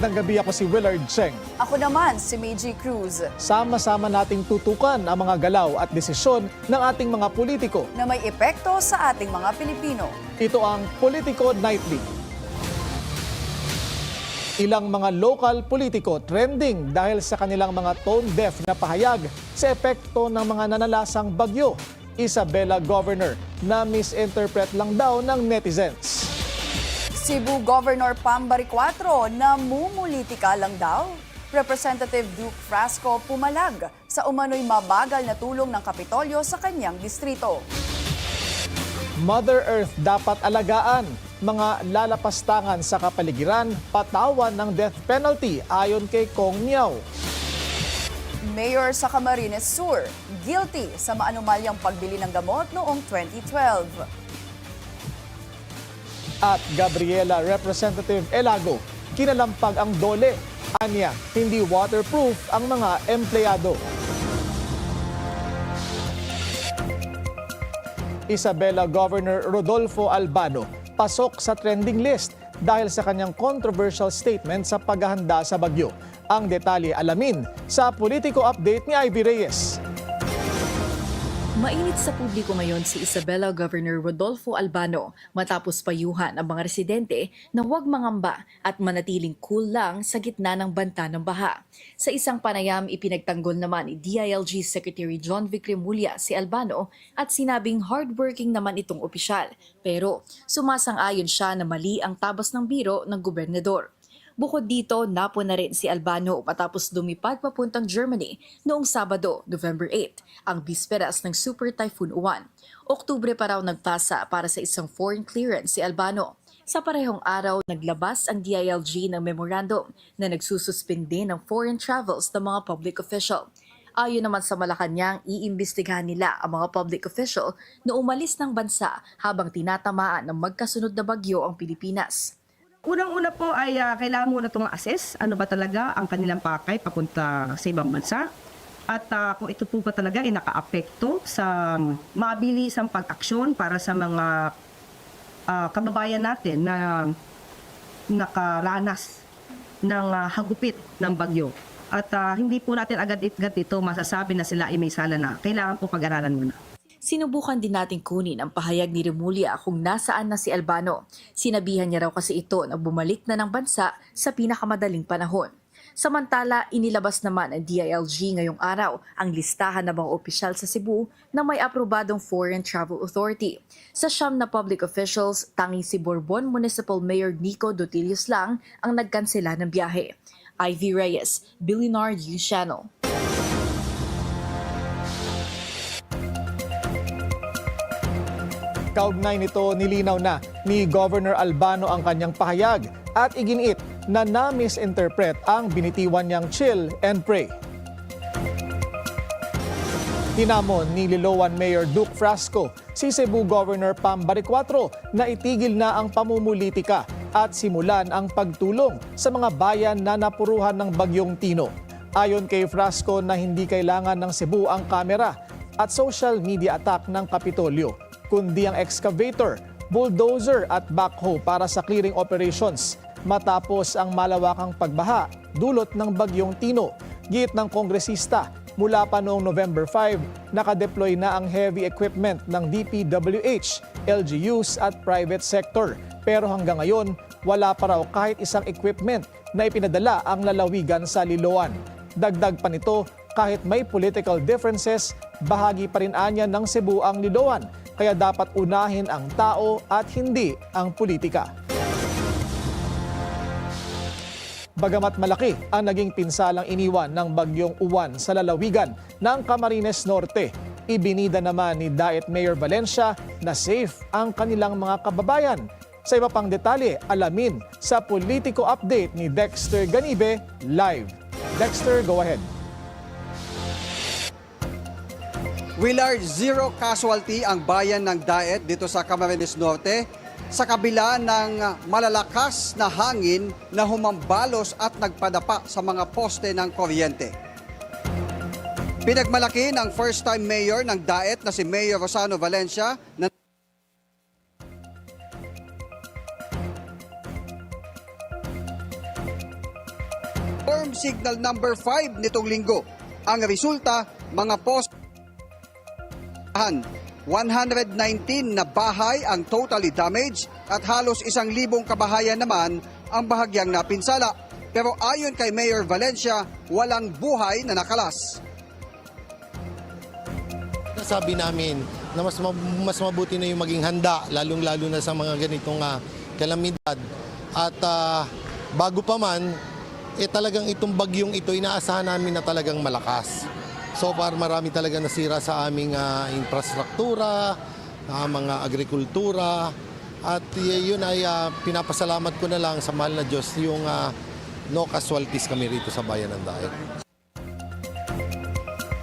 Magandang gabi ako si Willard Cheng. Ako naman, si Meiji Cruz, Sama-sama nating tutukan ang mga galaw at desisyon ng ating mga politiko. na may epekto sa ating mga Pilipino. Ito ang Politico Nightly. Ilang mga local politiko trending dahil sa kanilang mga tone-deaf na pahayag sa epekto ng mga nanalasang bagyo. Isabela Governor na misinterpret lang daw ng netizens. Cebu Governor Pambari 4 na mumulitika lang daw. Representative Duke Frasco pumalag sa umano'y mabagal na tulong ng Kapitolyo sa kanyang distrito. Mother Earth dapat alagaan. Mga lalapastangan sa kapaligiran, patawan ng death penalty ayon kay Kong Miao. Mayor sa Camarines Sur, guilty sa maanumalyang pagbili ng gamot noong 2012. At Gabriela Representative Elago, kinalampag ang dole. Anya, hindi waterproof ang mga empleyado. Isabela Governor Rodolfo Albano pasok sa trending list dahil sa kanyang controversial statement sa paghahanda sa bagyo. Ang detalye alamin sa Politico Update ni Ivy Reyes. Mainit sa publiko ngayon si Isabela Governor Rodolfo Albano matapos payuhan ang mga residente na huwag mangamba at manatiling cool lang sa gitna ng banta ng baha. Sa isang panayam, ipinagtanggol naman ni DILG Secretary John Vic Remulla si Albano at sinabing hardworking naman itong opisyal. Pero sumasang-ayon siya na mali ang tabas ng biro ng gobernador. Bukod dito, napo na rin si Albano matapos lumipad papuntang Germany noong Sabado, November 8, ang bisperas ng Super Typhoon Uwan. Oktubre pa raw nagpasa para sa isang foreign clearance si Albano. Sa parehong araw, naglabas ang DILG ng memorandum na nagsususpindi ng foreign travels ng mga public official. Ayon naman sa Malacanang, iimbestigahan nila ang mga public official na umalis ng bansa habang tinatamaan ng magkasunod na bagyo ang Pilipinas. Unang-una po ay ah, kailangan muna itong assess ano ba talaga ang kanilang pakay papunta sa ibang bansa. At ah, kung ito po ba talaga ay nakaapekto sa mabilis ang pag-aksyon para sa mga ah, kababayan natin na nakaranas ng ah, hagupit ng bagyo. At ah, hindi po natin agad-agad ito masasabi na sila ay may sala na. Kailangan po pag-aralan muna. Sinubukan din nating kunin ang pahayag ni Remulla kung nasaan na si Albano. Sinabihan niya raw kasi ito na bumalik na ng bansa sa pinakamadaling panahon. Samantala, inilabas naman ng DILG ngayong araw ang listahan ng mga opisyal sa Cebu na may aprobadong Foreign Travel Authority. Sa siyam na public officials, tanging si Bourbon Municipal Mayor Nico Dotilius lang ang nagkansela ng biyahe. Ivy Reyes, Billionaire News Channel. Kaugnay nito, nilinaw na ni Governor Albano ang kanyang pahayag at iginiit na na-misinterpret ang binitiwan niyang chill and pray. Hinamon ni Liloan Mayor Duke Frasco si Cebu Governor Pam Baricuatro na itigil na ang pamumulitika at simulan ang pagtulong sa mga bayan na napuruhan ng bagyong Tino. Ayon kay Frasco na hindi kailangan ng Cebu ang kamera at social media attack ng Kapitolyo, kundi ang excavator, bulldozer at backhoe para sa clearing operations matapos ang malawakang pagbaha dulot ng bagyong Tino. Git ng kongresista, mula pa noong November 5, nakadeploy na ang heavy equipment ng DPWH, LGUs at private sector. Pero hanggang ngayon, wala pa raw kahit isang equipment na ipinadala ang lalawigan sa Liloan. Dagdag pa nito, kahit may political differences, bahagi pa rin anya ng Cebu ang Liloan, kaya dapat unahin ang tao at hindi ang politika. Bagamat malaki ang naging pinsalang iniwan ng bagyong uwan sa lalawigan ng Camarines Norte, ibinida naman ni Diet Mayor Valencia na safe ang kanilang mga kababayan. Sa iba pang detalye, alamin sa Politico Update ni Dexter Ganibe live. Dexter, go ahead. Willard, zero casualty ang bayan ng Daet dito sa Camarines Norte sa kabila ng malalakas na hangin na humambalos at nagpadapa sa mga poste ng kuryente. Pinagmalaki ng first-time mayor ng Daet na si Mayor Rosano Valencia na signal number 5 nitong linggo. Ang resulta, mga post 119 na bahay ang totally damaged at halos isang libong kabahayan naman ang bahagyang napinsala. Pero ayon kay Mayor Valencia, walang buhay na nakalas. Sabi namin na mas, mas mabuti na yung maging handa, lalong-lalo na sa mga ganitong ah, kalamidad. At ah, bago pa man, eh talagang itong bagyong ito, inaasahan namin na talagang malakas. So far, marami talaga nasira sa aming ah, infrastruktura, ah, mga agrikultura. At yun ay ah, pinapasalamat ko na lang sa mahal na Diyos yung ah, no casualties kami rito sa Bayan ng Daet.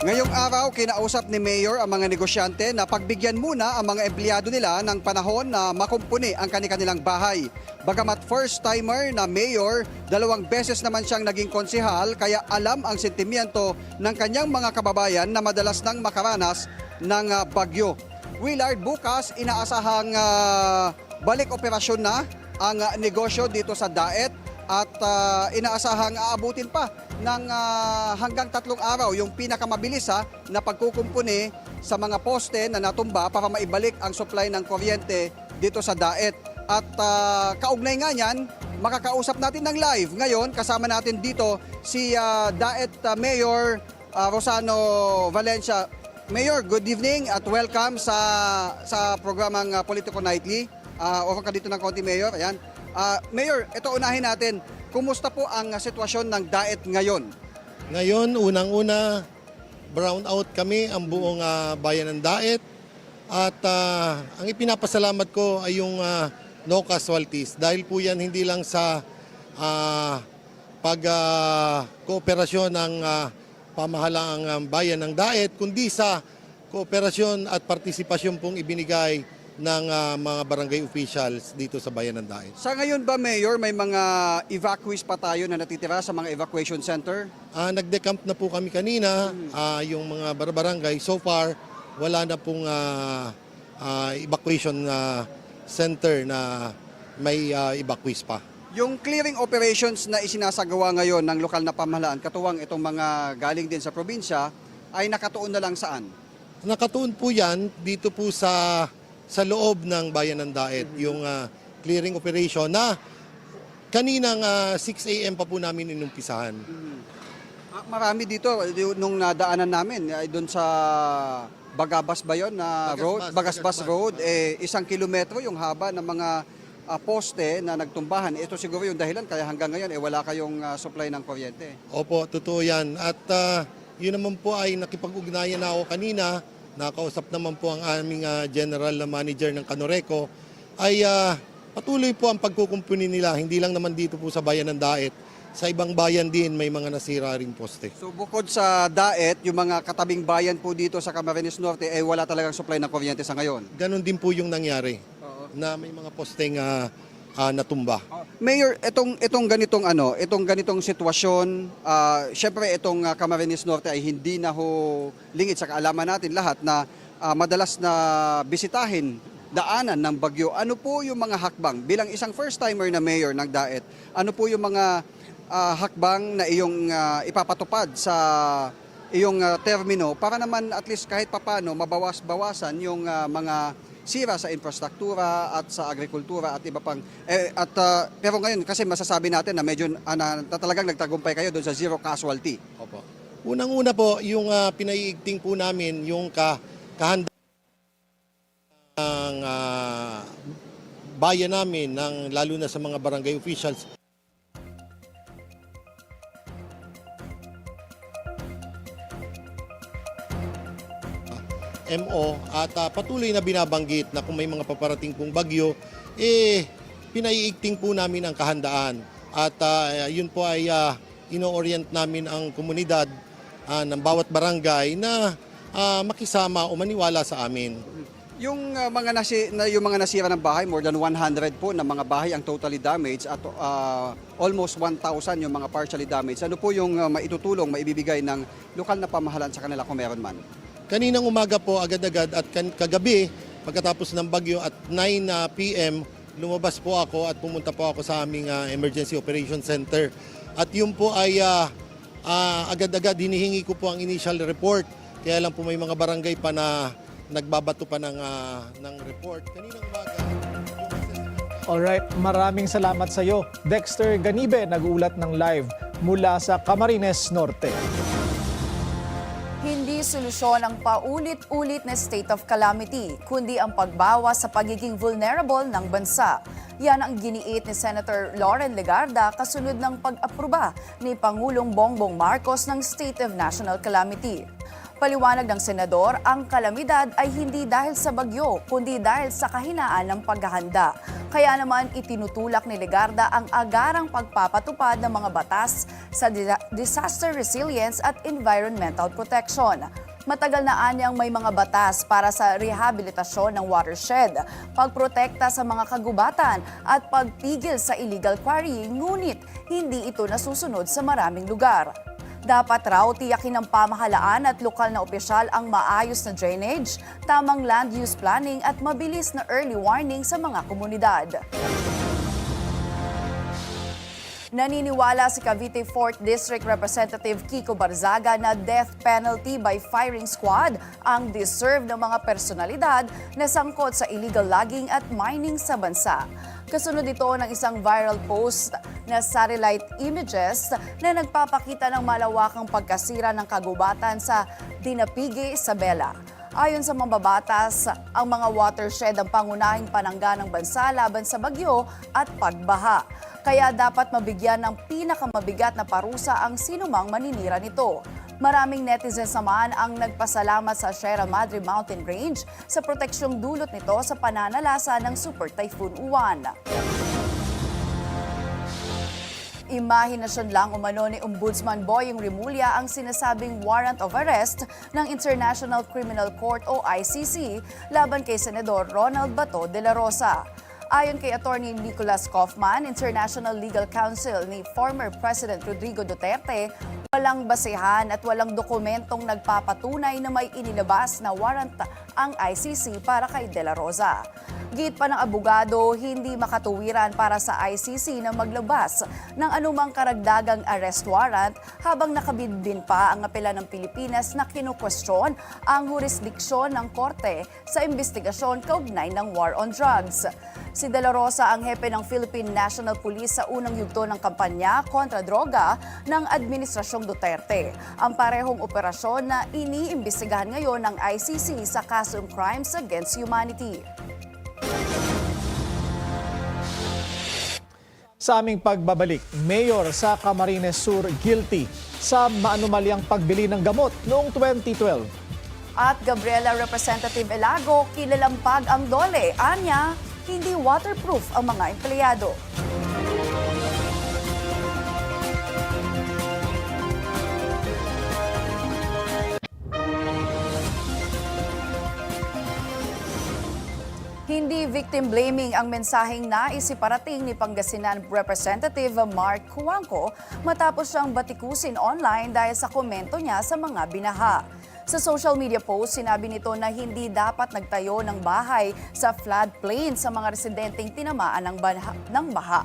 Ngayong araw, kinausap ni Mayor ang mga negosyante na pagbigyan muna ang mga empleyado nila ng panahon na makumpuni ang kanilang bahay. Bagamat first-timer na mayor, dalawang beses naman siyang naging konsihal kaya alam ang sentimiento ng kanyang mga kababayan na madalas nang makaranas ng ah, bagyo. Willard, bukas inaasahang ah, balik operasyon na ang ah, negosyo dito sa Daet at ah, inaasahang aabutin pa ng ah, hanggang tatlong araw yung pinakamabilis ha, na pagkukumpuni sa mga poste na natumba para maibalik ang supply ng kuryente dito sa Daet. At ah, kaugnay nga niyan, makakausap natin ng live ngayon. Kasama natin dito si ah, Daet ah, Mayor ah, Rosano Valencia. Mayor, good evening at welcome sa sa programang ah, Politico Nightly. Uh, over ka dito ng konti, Mayor. Ayan. Ah, Mayor, ito unahin natin. Kumusta po ang sitwasyon ng Daet ngayon? Ngayon, unang-una, brown out kami ang buong ah, bayan ng Daet. At ah, ang ipinapasalamat ko ay yung ah, no casualties. Dahil po yan hindi lang sa ah, pag-kooperasyon ng ah, pamahalaang ah, bayan ng Daet, kundi sa kooperasyon at partisipasyon pong ibinigay ng ah, mga barangay officials dito sa bayan ng Daet. Sa ngayon ba, Mayor, may mga evacuees pa tayo na natitira sa mga evacuation center? Ah, nagde-camp na po kami kanina, ah, yung mga bar- barangay. So far, wala na pong ah, ah, evacuation ah, center na may ah, evacuees pa. Yung clearing operations na isinasagawa ngayon ng lokal na pamahalaan, katuwang itong mga galing din sa probinsya, ay nakatuon na lang saan? Nakatuon po yan dito po sa sa loob ng bayan ng Daet, yung ah, clearing operation na kaninang ah, 6 a.m. pa po namin inumpisahan. Ah, Marami dito, nung nadaanan namin, ay doon sa Bagabas ba yun na Bagasbas, road? Bagasbas Bagasbas. Road, eh, isang kilometro yung haba ng mga ah, poste na nagtumbahan. Ito siguro yung dahilan kaya hanggang ngayon eh, wala kayong ah, supply ng kuryente. Opo, totoo yan. At ah, yun naman po ay nakipag-ugnayan na ako kanina. Nakausap naman po ang aming ah, general na manager ng Canoreco. Ay ah, patuloy po ang pagkukumpuni nila. Hindi lang naman dito po sa bayan ng Daet. Sa ibang bayan din may mga nasira ring poste. So bukod sa Daet, yung mga katabing bayan po dito sa Camarines Norte ay wala talagang supply ng kuryente sa ngayon. Ganon din po yung nangyari na may mga posteng ah, ah, natumba. Mayor, itong itong ganitong ano, itong ganitong sitwasyon, ah syempre itong ah, Camarines Norte ay hindi na ho lingid sa kaalaman natin lahat na ah, madalas na bisitahin daanan ng bagyo. Ano po yung mga hakbang bilang isang first timer na mayor ng Daet? Ano po yung mga ah, hakbang na iyong ah, ipapatupad sa iyong ah, termino para naman at least kahit papano mabawas-bawasan yung ah, mga sira sa infrastruktura at sa agrikultura at iba pang eh, at ah, pero ngayon kasi masasabi natin na medyo ah, na, talagang nagtagumpay kayo doon sa zero casualty. Opo. Unang-una po, yung uh, pinaiigting po namin, yung ka, kahanda ng ah, bayan namin, ng, lalo na sa mga barangay officials, MO at ah, patuloy na binabanggit na kung may mga paparating pong bagyo, eh, pinaiigting po namin ang kahandaan. At ah, yun po ay ah, ino-orient namin ang komunidad ah, ng bawat barangay na ah, makisama o maniwala sa amin. Yung ah, mga nasi, na, yung mga nasira ng bahay, more than 100 po na mga bahay ang totally damaged at ah, almost 1,000 yung mga partially damaged. Ano po yung ah, maitutulong, maibibigay ng lokal na pamahalaan sa kanila kung meron man? Kaninang umaga po agad-agad at kagabi pagkatapos ng bagyo at 9 na PM lumabas po ako at pumunta po ako sa aming ah, Emergency Operation Center. At yun po ay ah, ah, agad-agad hinihingi ko po ang initial report. Kaya lang po may mga barangay pa na nagbabato pa ng, ah, ng report. Kaninang umaga, Alright, maraming salamat sa iyo. Dexter Ganibe nag-ulat ng live mula sa Camarines Norte. Solusyon ang paulit-ulit na state of calamity, kundi ang pagbawas sa pagiging vulnerable ng bansa. Yan ang giniit ni Senator Lauren Legarda kasunod ng pag-aproba ni Pangulong Bongbong Marcos ng State of National Calamity. Paliwanag ng senador, ang kalamidad ay hindi dahil sa bagyo, kundi dahil sa kahinaan ng paghahanda. Kaya naman itinutulak ni Legarda ang agarang pagpapatupad ng mga batas sa disa- disaster resilience at environmental protection. Matagal na anyang may mga batas para sa rehabilitasyon ng watershed, pagprotekta sa mga kagubatan at pagpigil sa illegal quarrying, ngunit hindi ito nasusunod sa maraming lugar. Dapat raw tiyakin ng pamahalaan at lokal na opisyal ang maayos na drainage, tamang land use planning at mabilis na early warning sa mga komunidad. Naniniwala si Cavite 4th District Representative Kiko Barzaga na death penalty by firing squad ang deserve ng mga personalidad na sangkot sa illegal logging at mining sa bansa. Kasunod ito ng isang viral post na satellite images na nagpapakita ng malawakang pagkasira ng kagubatan sa Dinapige, Isabela. Ayon sa mambabatas, ang mga watershed ang pangunahing panangga ng bansa laban sa bagyo at pagbaha. Kaya dapat mabigyan ng pinakamabigat na parusa ang sinumang maninira nito. Maraming netizens naman ang nagpasalamat sa Sierra Madre Mountain Range sa proteksyong dulot nito sa pananalasa ng Super Typhoon Uwan. Imahinasyon lang umano ni Ombudsman Boying Rimulya ang sinasabing warrant of arrest ng International Criminal Court o ICC laban kay Senador Ronald Bato de la Rosa. Ayon kay Attorney Nicholas Kaufman, International Legal Counsel ni former President Rodrigo Duterte, walang basehan at walang dokumentong nagpapatunay na may inilabas na warrant ang ICC para kay De La Rosa. Git pa ng abogado, hindi makatuwiran para sa ICC na maglabas ng anumang karagdagang arrest warrant habang nakabidbin pa ang apela ng Pilipinas na kinukwestiyon ang jurisdiksyon ng korte sa investigasyon kaugnay ng war on drugs. Si De La Rosa ang hepe ng Philippine National Police sa unang yugto ng kampanya kontra droga ng Administrasyong Duterte. Ang parehong operasyon na iniimbestigahan ngayon ng ICC sa kasong Crimes Against Humanity. Sa aming pagbabalik, Mayor sa Camarines Sur guilty sa maanumalyang pagbili ng gamot noong 2012. At Gabriela Representative Elago, kilalampag ang dole. Anya, hindi waterproof ang mga empleyado. Hindi victim blaming ang mensaheng nais iparating ni Pangasinan Representative Mark Cuangco matapos siyang batikusin online dahil sa komento niya sa mga binaha. Sa social media post, sinabi nito na hindi dapat nagtayo ng bahay sa floodplain sa mga residenteng tinamaan ng, banha, ng baha.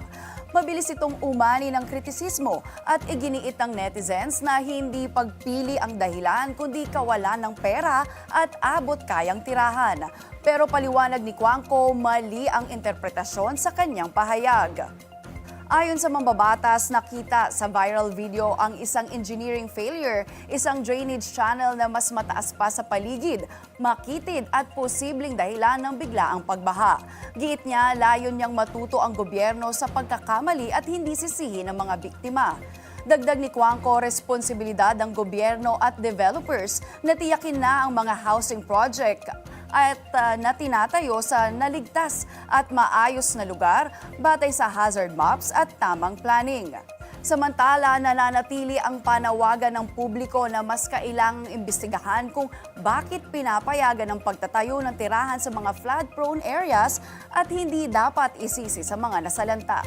Mabilis itong umani ng kritisismo at iginiit ng netizens na hindi pagpili ang dahilan kundi kawalan ng pera at abot kayang tirahan. Pero paliwanag ni Kwangko, mali ang interpretasyon sa kanyang pahayag. Ayon sa mambabatas, nakita sa viral video ang isang engineering failure, isang drainage channel na mas mataas pa sa paligid, makitid at posibleng dahilan ng biglaang pagbaha. Giit niya, layon niyang matuto ang gobyerno sa pagkakamali at hindi sisihin ng mga biktima. Dagdag ni Kwangko, responsibilidad ng gobyerno at developers na tiyakin na ang mga housing project at uh, na sa naligtas at maayos na lugar batay sa hazard maps at tamang planning. Samantala, nananatili ang panawagan ng publiko na mas kailangang imbestigahan kung bakit pinapayagan ang pagtatayo ng tirahan sa mga flood-prone areas at hindi dapat isisi sa mga nasalanta.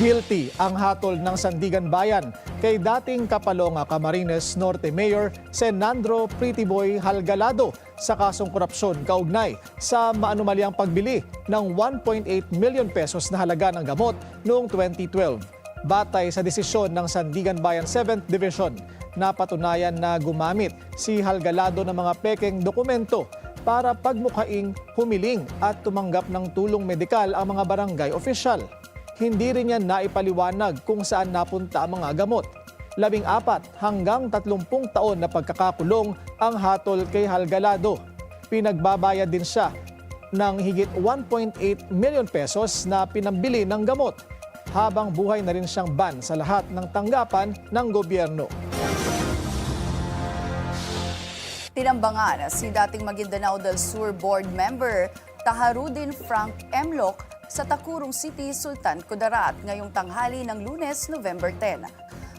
Guilty ang hatol ng Sandigan Bayan kay dating Kapalonga Camarines Norte Mayor Senandro Prettyboy Halgalado sa kasong korupsyon kaugnay sa maanumalyang pagbili ng 1.8 million pesos na halaga ng gamot noong 2012. Batay sa desisyon ng Sandigan Bayan 7th Division, napatunayan na gumamit si Halgalado ng mga pekeng dokumento para pagmukhaing humiling at tumanggap ng tulong medikal ang mga barangay official. Hindi rin niya naipaliwanag kung saan napunta ang mga gamot. Labing apat hanggang tatlumpung taon na pagkakakulong ang hatol kay Halgalado. Pinagbabayad din siya ng higit 1.8 million pesos na pinambili ng gamot habang buhay na rin siyang ban sa lahat ng tanggapan ng gobyerno. Tinambangan si dating Maguindanao del Sur board member Taharudin Frank Emloc sa Takurong City, Sultan Kudarat ngayong tanghali ng lunes, November 10.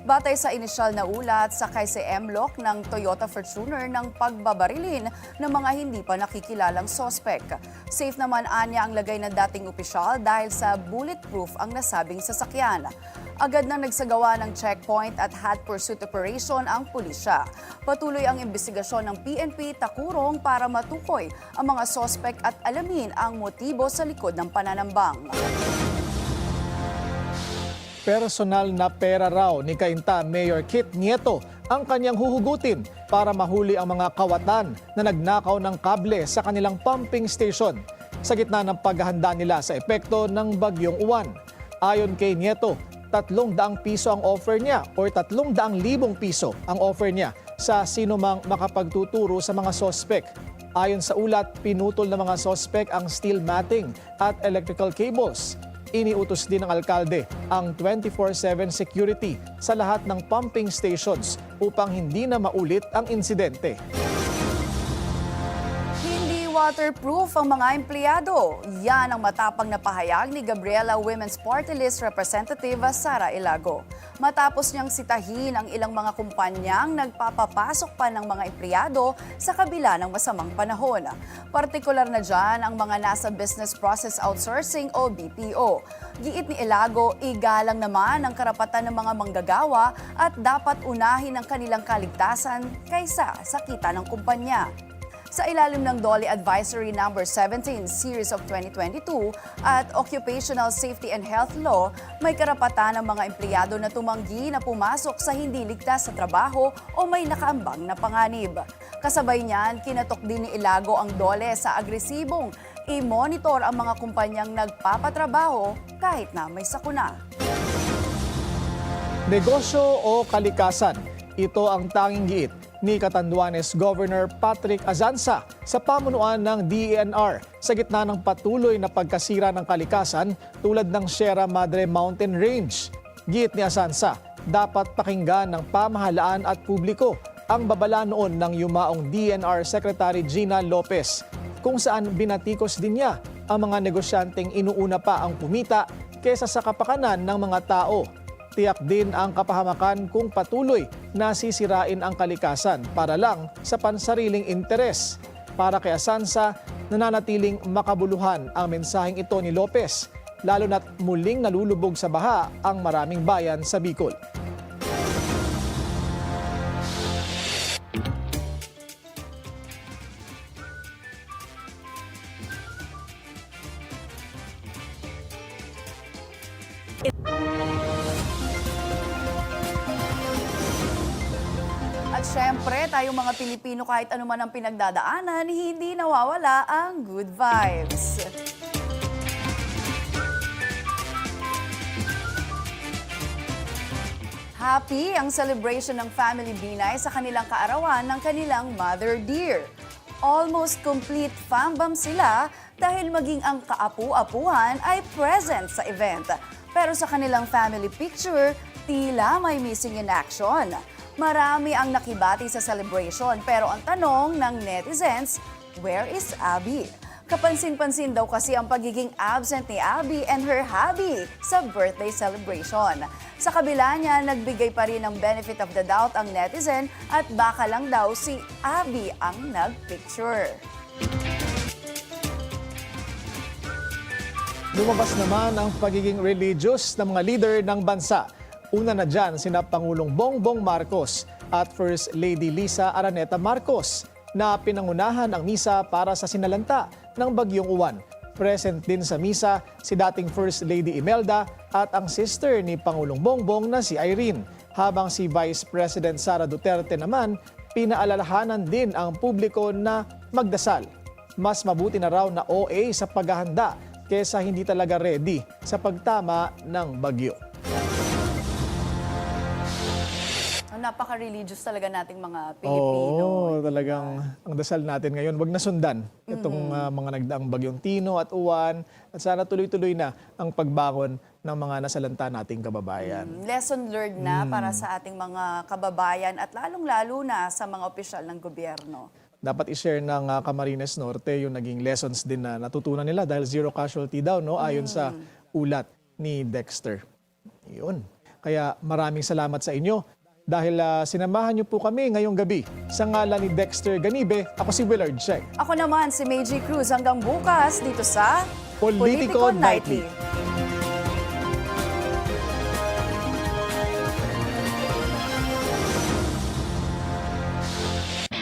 Batay sa inisyal na ulat, sakay si Emloc ng Toyota Fortuner ng pagbabarilin ng mga hindi pa nakikilalang sospek. Safe naman anya ang lagay ng dating opisyal dahil sa bulletproof ang nasabing sasakyan. Agad na nagsagawa ng checkpoint at hot pursuit operation ang pulisya. Patuloy ang investigasyon ng PNP Takurong para matukoy ang mga sospek at alamin ang motibo sa likod ng pananambang. Personal na pera raw ni Kainta Mayor Kit Nieto ang kanyang huhugutin para mahuli ang mga kawatan na nagnakaw ng kable sa kanilang pumping station sa gitna ng paghahanda nila sa epekto ng bagyong uwan. Ayon kay Nieto, tatlong daang piso ang offer niya or tatlong daang libong piso ang offer niya sa sino mang makapagtuturo sa mga sospek. Ayon sa ulat, pinutol ng mga sospek ang steel matting at electrical cables. Iniutos din ng alkalde ang 24-7 security sa lahat ng pumping stations upang hindi na maulit ang insidente. Waterproof ang mga empleyado. Yan ang matapang na pahayag ni Gabriela Women's Party List Representative Sara Ilago. Matapos niyang sitahin ang ilang mga kumpanyang nagpapapasok pa ng mga empleyado sa kabila ng masamang panahon. Partikular na dyan ang mga nasa Business Process Outsourcing o BPO. Giit ni Ilago, igalang naman ang karapatan ng mga manggagawa at dapat unahin ang kanilang kaligtasan kaysa sa kita ng kumpanya. Sa ilalim ng DOLE Advisory Number 17 Series of 2022 at Occupational Safety and Health Law, may karapatan ng mga empleyado na tumanggi na pumasok sa hindi ligtas sa trabaho o may nakaambang na panganib. Kasabay niyan, kinatok din ni Ilago ang DOLE sa agresibong i-monitor ang mga kumpanyang nagpapatrabaho kahit na may sakuna. Negosyo o kalikasan, ito ang tanging giit ni Catanduanes Governor Patrick Azanza sa pamunuan ng DENR sa gitna ng patuloy na pagkasira ng kalikasan tulad ng Sierra Madre Mountain Range. Giit ni Azanza, dapat pakinggan ng pamahalaan at publiko ang babala noon ng yumaong DNR Secretary Gina Lopez kung saan binatikos din niya ang mga negosyanteng inuuna pa ang kumita kesa sa kapakanan ng mga tao. Tiyak din ang kapahamakan kung patuloy na sisirain ang kalikasan para lang sa pansariling interes. Para kay Asansa, nananatiling makabuluhan ang mensaheng ito ni Lopez, lalo na't muling nalulubog sa baha ang maraming bayan sa Bicol. Pilipino kahit ano man ang pinagdadaanan, hindi nawawala ang good vibes. Happy ang celebration ng Family Binay sa kanilang kaarawan ng kanilang Mother Dear. Almost complete fambam sila dahil maging ang kaapu-apuhan ay present sa event. Pero sa kanilang family picture, tila may missing in action. Marami ang nakibati sa celebration pero ang tanong ng netizens, where is Abby? Kapansin-pansin daw kasi ang pagiging absent ni Abby and her hubby sa birthday celebration. Sa kabila niya, nagbigay pa rin ng benefit of the doubt ang netizen at baka lang daw si Abby ang nagpicture. Lumabas naman ang pagiging religious ng mga leader ng bansa. Una na dyan sina Pangulong Bongbong Marcos at First Lady Lisa Araneta Marcos na pinangunahan ang misa para sa sinalanta ng bagyong uwan. Present din sa misa si dating First Lady Imelda at ang sister ni Pangulong Bongbong na si Irene. Habang si Vice President Sara Duterte naman, pinaalalahanan din ang publiko na magdasal. Mas mabuti na raw na OA sa paghahanda kesa hindi talaga ready sa pagtama ng bagyo. Napaka-religious talaga nating mga Pilipino. Oo, talagang ang dasal natin ngayon, wag na sundan itong ah, mga nagdaang bagyong Tino at Uwan at sana tuloy-tuloy na ang pagbangon ng mga nasalanta nating kababayan. Lesson learned na para sa ating mga kababayan at lalong-lalo na sa mga opisyal ng gobyerno. Dapat i-share ng ah, Camarines Norte yung naging lessons din na natutunan nila dahil zero casualty daw no ayon sa ulat ni Dexter. Yun. Kaya maraming salamat sa inyo dahil ah, sinamahan niyo po kami ngayong gabi. Sa ngalan ni Dexter Ganibe, ako si Willard Check. Ako naman si Meiji Cruz hanggang bukas dito sa Politico Politico Nightly. Nightly.